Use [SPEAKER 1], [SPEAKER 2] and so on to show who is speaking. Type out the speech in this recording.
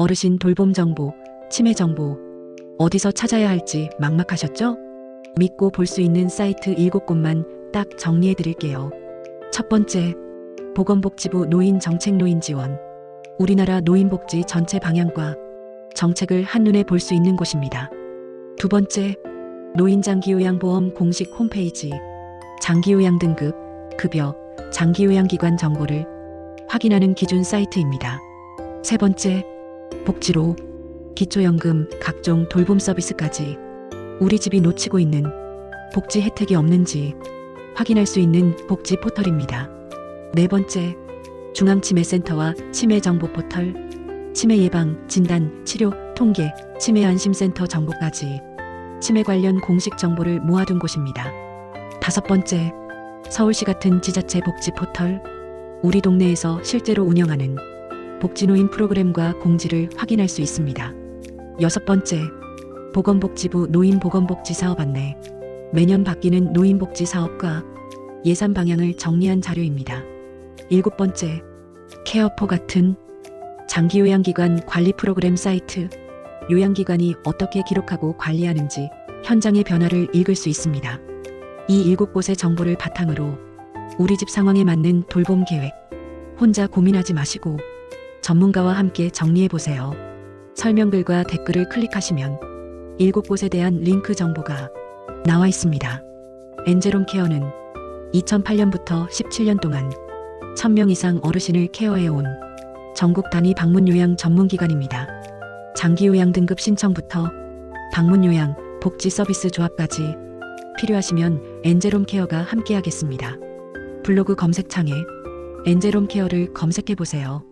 [SPEAKER 1] 어르신 돌봄 정보, 치매 정보, 어디서 찾아야 할지 막막하셨죠? 믿고 볼 수 있는 사이트 7곳만 딱 정리해 드릴게요. 첫 번째, 보건복지부 노인 정책 노인 지원. 우리나라 노인복지 전체 방향과 정책을 한눈에 볼 수 있는 곳입니다. 두 번째, 노인장기요양보험 공식 홈페이지. 장기요양 등급, 급여, 장기요양기관 정보를 확인하는 기준 사이트입니다. 세 번째, 복지로 기초연금, 각종 돌봄 서비스까지 우리 집이 놓치고 있는 복지 혜택이 없는지 확인할 수 있는 복지 포털입니다. 네 번째, 중앙치매센터와 치매정보 포털, 치매 예방, 진단, 치료, 통계, 치매 안심센터 정보까지 치매 관련 공식 정보를 모아둔 곳입니다. 다섯 번째, 서울시 같은 지자체 복지 포털, 우리 동네에서 실제로 운영하는 복지노인 프로그램과 공지를 확인할 수 있습니다. 여섯 번째, 보건복지부 노인보건복지 사업 안내. 매년 바뀌는 노인복지 사업과 예산 방향을 정리한 자료입니다. 일곱 번째, 케어포 같은 장기 요양기관 관리 프로그램 사이트. 요양기관이 어떻게 기록하고 관리하는지 현장의 변화를 읽을 수 있습니다. 이 일곱 곳의 정보를 바탕으로 우리 집 상황에 맞는 돌봄 계획. 혼자 고민하지 마시고 전문가와 함께 정리해 보세요. 설명글과 댓글을 클릭하시면 일곱 곳에 대한 링크 정보가 나와 있습니다. 엔제롬 케어는 2008년부터 17년 동안 1000명 이상 어르신을 케어해 온 전국 단위 방문 요양 전문 기관입니다. 장기 요양 등급 신청부터 방문 요양 복지 서비스 조합까지 필요하시면 엔제롬 케어가 함께하겠습니다. 블로그 검색창에 엔제롬 케어를 검색해 보세요.